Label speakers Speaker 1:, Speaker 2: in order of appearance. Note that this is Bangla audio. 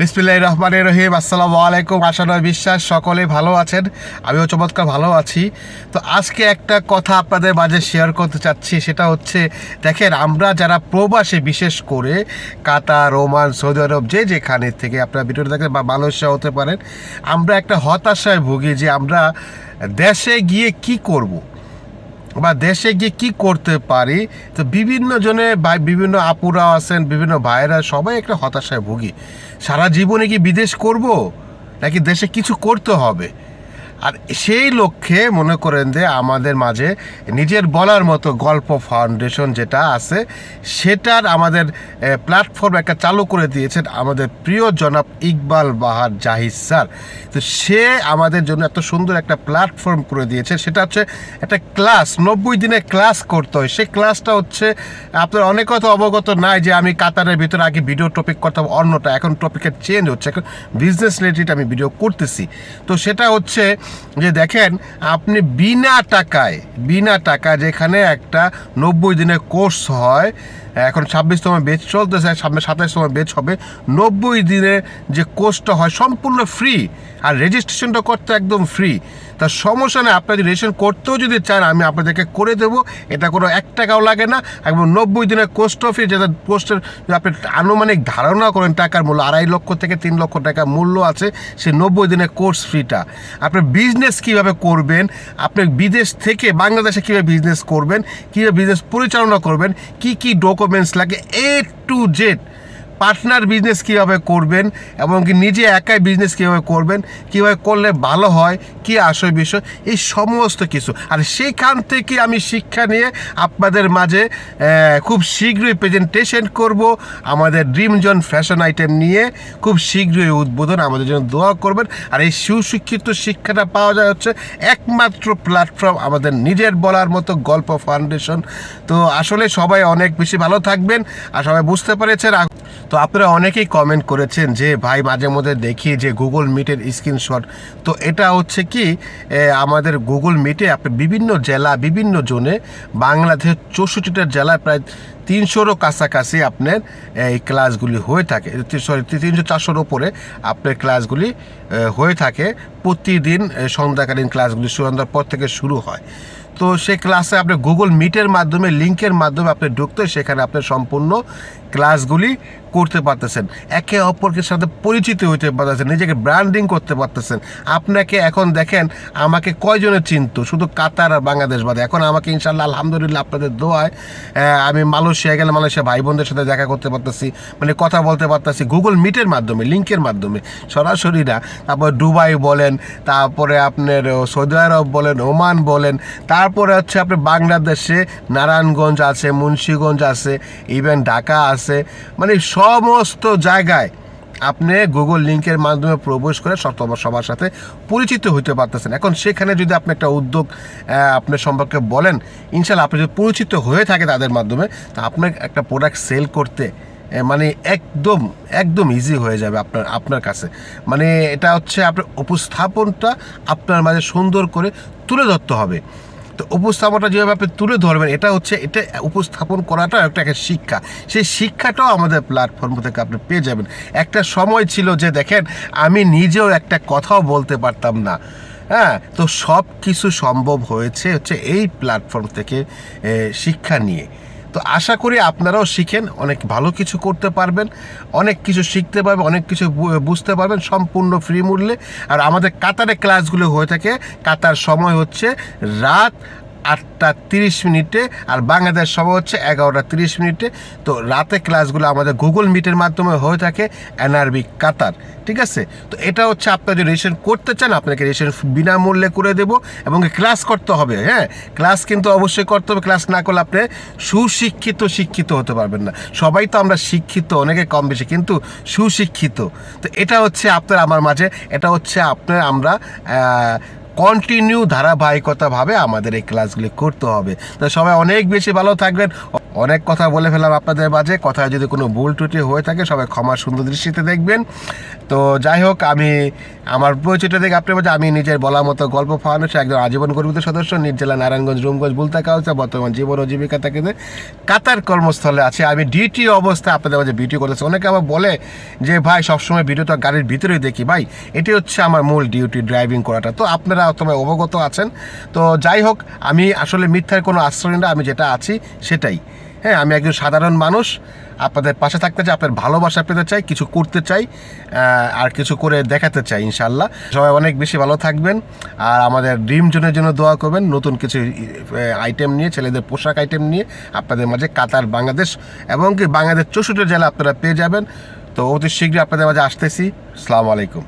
Speaker 1: বিসমিল্লাহ রহমান রহিম, আসসালামু আলাইকুম। আশা নয়, বিশ্বাস, সকলে ভালো আছেন। আমিও চমৎকার ভালো আছি। তো আজকে একটা কথা আপনাদের মাঝে শেয়ার করতে চাচ্ছি, সেটা হচ্ছে, দেখেন, আমরা যারা প্রবাসী, বিশেষ করে কাতার রোমান সৌদি আরব, যে যেখানে থেকে আপনারা ভিডিওটা দেখেন বা মালয়েশিয়া হতে পারেন, আমরা একটা হতাশায় ভুগি যে আমরা দেশে গিয়ে কি করব। বা দেশে গিয়ে কি করতে পারি? তো বিভিন্ন জনে ভাই, বিভিন্ন আপুরা আছেন, বিভিন্ন ভাইয়েরা সবাই একটা হতাশায় ভুগি। সারা জীবনে কি বিদেশ করব? নাকি দেশে কিছু করতে হবে? আর সেই লক্ষ্যে মনে করেন যে আমাদের মাঝে নিজের বলার মতো গল্প ফাউন্ডেশন যেটা আছে, সেটার আমাদের প্ল্যাটফর্ম একটা চালু করে দিয়েছেন আমাদের প্রিয় জনাব ইকবাল বাহার জাহিদ স্যার। তো সে আমাদের জন্য এত সুন্দর একটা প্ল্যাটফর্ম করে দিয়েছে। সেটা হচ্ছে একটা ক্লাস, নব্বই দিনে ক্লাস করতে হয়। সেই ক্লাসটা হচ্ছে, আপনার অনেক কথা অবগত নাই যে আমি কাতারের ভিতরে আগে ভিডিও টপিক করতাম, অন্যটা। এখন টপিকের চেঞ্জ হচ্ছে। এখন বিজনেস রিলেটেড আমি ভিডিও করতেছি। তো সেটা হচ্ছে যে দেখেন, আপনি বিনা টাকায়, বিনা টাকা যেখানে একটা নব্বই দিনের কোর্স হয়, এখন ছাব্বিশতম বেচ চলতেছে, সামনে সাতাশতম বেচ হবে, নব্বই দিনে যে কোর্সটা হয় সম্পূর্ণ ফ্রি আর রেজিস্ট্রেশনটা করতে একদম ফ্রি। তা সমস্যা নেই আপনার রেজিস্ট্রেশন করতেও যদি চান, আমি আপনাদেরকে করে দেবো। এটা কোনো এক টাকাও লাগে না। একদম নব্বই দিনের কোর্সটা ফ্রি যেটা কোর্সের আপনি আনুমানিক ধারণা করেন, টাকার মূল্য, আড়াই লক্ষ থেকে তিন লক্ষ টাকা মূল্য আছে, সেই নব্বই দিনের কোর্স ফ্রিটা। আপনি বিজনেস কীভাবে করবেন, আপনি বিদেশ থেকে বাংলাদেশে কীভাবে বিজনেস করবেন, কীভাবে বিজনেস পরিচালনা করবেন, কি কি ডকুমেন্টস লাগে A to Z partner business কীভাবে করবেন এবং কি নিজে একাই বিজনেস কীভাবে করবেন, কীভাবে করলে ভালো হয়, কি আসল বিষয়, এই সমস্ত কিছু। আর সেইখান থেকে আমি শিক্ষা নিয়ে আপনাদের মাঝে খুব শীঘ্রই প্রেজেন্টেশন করব আমাদের ড্রিম জোন ফ্যাশন আইটেম নিয়ে। খুব শীঘ্রই উদ্বোধন, আমাদের জন্য দোয়া করবেন। আর এই সুশিক্ষিত শিক্ষাটা পাওয়া যায় হচ্ছে একমাত্র প্ল্যাটফর্ম আমাদের নিজের বলার মতো গল্প ফাউন্ডেশন তো আসলে সবাই অনেক বেশি ভালো থাকবেন। আর সবাই বুঝতে পেরেছেন তো আপনারা অনেকেই কমেন্ট করেছেন যে, ভাই, মাঝে মধ্যে দেখি যে গুগল মিটের স্ক্রিনশট তো এটা হচ্ছে কি আমাদের গুগল মিটে আপনি বিভিন্ন জেলা, বিভিন্ন জোনে বাংলাদেশের চৌষট্টিটা জেলায় প্রায় তিনশোরও কাছাকাছি আপনার এই ক্লাসগুলি হয়ে থাকে। সরি তিনশো চারশোর ওপরে আপনার ক্লাসগুলি হয়ে থাকে। প্রতিদিন সন্ধ্যাকালীন ক্লাসগুলি সন্ধ্যার পর থেকে শুরু হয়। তো সেই ক্লাসে আপনি গুগল মিটের মাধ্যমে লিঙ্কের মাধ্যমে আপনি ঢুকতে, সেখানে আপনি সম্পূর্ণ ক্লাসগুলি করতে পারতেছেন। একে অপরকে সাথে পরিচিত হইতে পারতেছেন, নিজেকে ব্র্যান্ডিং করতে পারতেছেন। আপনাকে এখন দেখেন, আমাকে কয়জনে চিনতো? শুধু কাতার আর বাংলাদেশ বাদে। এখন আমাকে ইনশাল্লাহ আলহামদুলিল্লাহ আপনাদের দোয়ায় আমি মালয়েশিয়া গেলে মালয়েশিয়া ভাই বোনদের সাথে দেখা করতে পারতেছি মানে কথা বলতে পারতেছি গুগল মিটের মাধ্যমে লিঙ্কের মাধ্যমে। সরাসরি না, তারপর দুবাই বলেন, তারপরে আপনার সৌদি আরব বলেন, ওমান বলেন, তারপরে হচ্ছে আপনার বাংলাদেশে, নারায়ণগঞ্জ আছে, মুন্সীগঞ্জ আছে ইভেন ঢাকা আছে মানে সমস্ত জায়গায় আপনি গুগল লিঙ্কের মাধ্যমে প্রবেশ করে সব- সবার সাথে পরিচিত হইতে পারতেছেন। এখন সেখানে যদি আপনি একটা উদ্যোগ আপনার সম্পর্কে বলেন ইনশাল্লাহ আপনি যদি পরিচিত হয়ে থাকে তাদের মাধ্যমে, তা আপনার একটা প্রোডাক্ট সেল করতে মানে একদম একদম ইজি হয়ে যাবে আপনার আপনার কাছে। মানে এটা হচ্ছে আপনার উপস্থাপনটা আপনার মাঝে সুন্দর করে তুলে ধরতে হবে। তো উপস্থাপনটা যেভাবে আপনি তুলে ধরবেন, এটা হচ্ছে, এটা উপস্থাপন করাটাও একটা একটা শিক্ষা। সেই শিক্ষাটাও আমাদের প্ল্যাটফর্ম থেকে আপনি পেয়ে যাবেন। একটা সময় ছিল যে, দেখেন, আমি নিজেও একটা কথাও বলতে পারতাম না। হ্যাঁ তো সব কিছু সম্ভব হয়েছে হচ্ছে এই প্ল্যাটফর্ম থেকে শিক্ষা নিয়ে। তো আশা করি আপনারাও শিখেন, অনেক ভালো কিছু করতে পারবেন, অনেক কিছু শিখতে পারবেন, অনেক কিছু বুঝতে পারবেন সম্পূর্ণ ফ্রি মূল্যে। আর আমাদের কাতারে ক্লাসগুলো হয়ে থাকে, কাতার সময় হচ্ছে রাত আটটা তিরিশ মিনিটে, আর বাংলাদেশ সময় হচ্ছে এগারোটা তিরিশ মিনিটে। তো রাতে ক্লাসগুলো আমাদের গুগল মিটের মাধ্যমে হয়ে থাকে এনআরবি কাতার, ঠিক আছে? তো এটা হচ্ছে আপনার যদি রেজিস্ট্রেশন করতে চান, আপনাকে রেজিস্ট্রেশন বিনামূল্যে করে দেব এবং ক্লাস করতে হবে হ্যাঁ? ক্লাস কিন্তু অবশ্যই করতে হবে, ক্লাস না করলে আপনি সুশিক্ষিত, শিক্ষিত হতে পারবেন না। সবাই তো আমরা শিক্ষিত, অনেকে কম বেশি, কিন্তু সুশিক্ষিত। তো এটা হচ্ছে আপনার, আমার মাঝে, এটা হচ্ছে আপনার, আমরা কন্টিনিউ ধারাবাহিকতাভাবে আমাদের এই ক্লাসগুলি করতে হবে। তো সবাই অনেক বেশি ভালো থাকবেন। অনেক কথা বলে ফেলাম আপনাদের মাঝে। কথায় যদি কোনো ভুল ত্রুটি হয়ে থাকে, সবাই ক্ষমা সুন্দর দৃষ্টিতে দেখবেন। তো যাই হোক, আমি আমার পরিচয়টা দেখে আপনার মাঝে, আমি নিজের বলার মতো গল্প ফাউন্ডেশন একজন আজীবন গর্বিত সদস্য, নিজ জেলা নারায়ণগঞ্জ রুমগঞ্জ বুলতা কাউচা বর্তমান জীবন ও জীবিকা থেকে কাতার কর্মস্থলে আছে। আমি ডিউটি অবস্থায় আপনাদের মাঝে ভিডিও করতেছি। অনেকে আবার বলে যে, ভাই, সবসময় ভিডিও তো গাড়ির ভিতরেই দেখি। ভাই, এটি হচ্ছে আমার মূল ডিউটি ড্রাইভিং করাটা। তো আপনারা তোমার অবগত আছেন। তো যাই হোক, আমি আসলে মিথ্যার কোনো আশ্রয় না, আমি যেটা আছি সেটাই। হ্যাঁ আমি একজন সাধারণ মানুষ। আপনাদের পাশে থাকতে চাই আপনার ভালোবাসা পেতে চাই, কিছু করতে চাই আর কিছু করে দেখাতে চাই ইনশাল্লাহ সবাই অনেক বেশি ভালো থাকবেন আর আমাদের ড্রিম জোনের জন্য দোয়া করবেন। নতুন কিছু আইটেম নিয়ে, ছেলেদের পোশাক আইটেম নিয়ে আপনাদের মাঝে কাতার, বাংলাদেশ এবং কি বাংলাদেশ চৌষট্টি জেলা আপনারা পেয়ে যাবেন। তো অতি শীঘ্রই আপনাদের মাঝে আসতেছি। আসসালামু আলাইকুম।